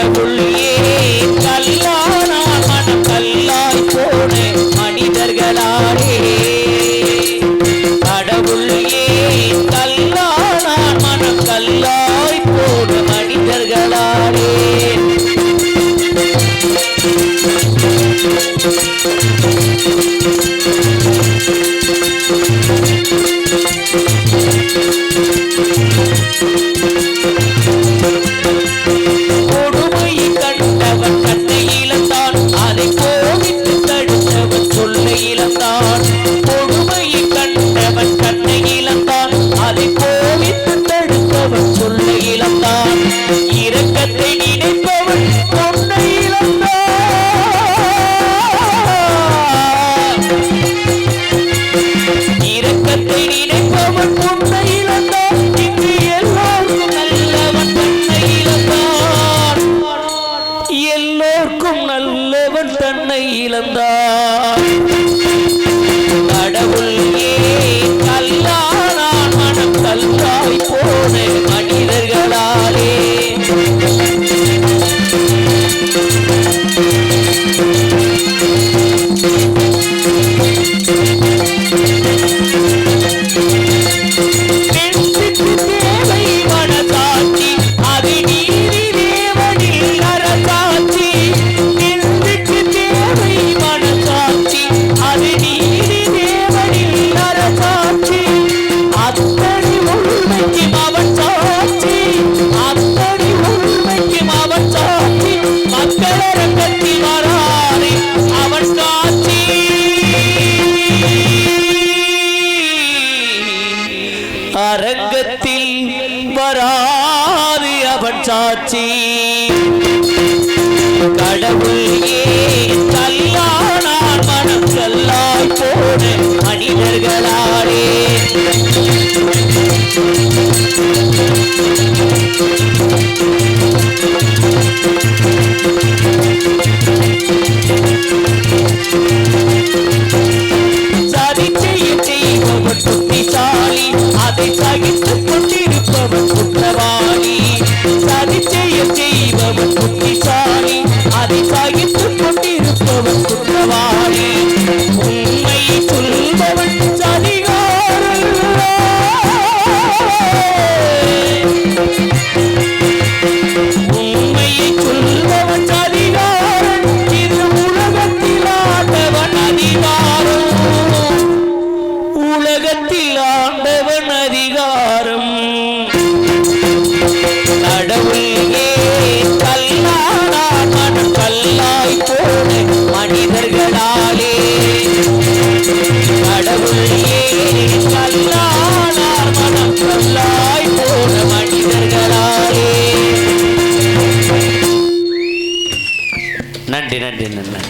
கடவுள் ஏன் கல்லானா மனம் கல்லாய் போன மனிதர்களாலே. கடவுள் ஏன் கல்லானா மனம் கல்லாய் போன மனிதர்களாலே. கொடுமையை இழந்தார். கடவுள் ஏன் கல்லானான் மனம் கல்லாய் போனேன். அரங்கத்தில் வராது அவன் சாட்சி. கடவுள் செய்பவன் புத்திசாலி அதை சாகித்து கொண்டிருப்பவன் குற்றவாளி. உண்மை சொல்பவன் சதிகாரன். உண்மையை சொல்பவன் இது உலகத்தில் ஆண்டவன் அதிகாரம். உலகத்தில் ஆண்டவன் அதிகாரம். கடவுள் கல்லானார் மனம் கல்லாய் போன மனிதர்களாலே நன்றி நன்றி நன்றி.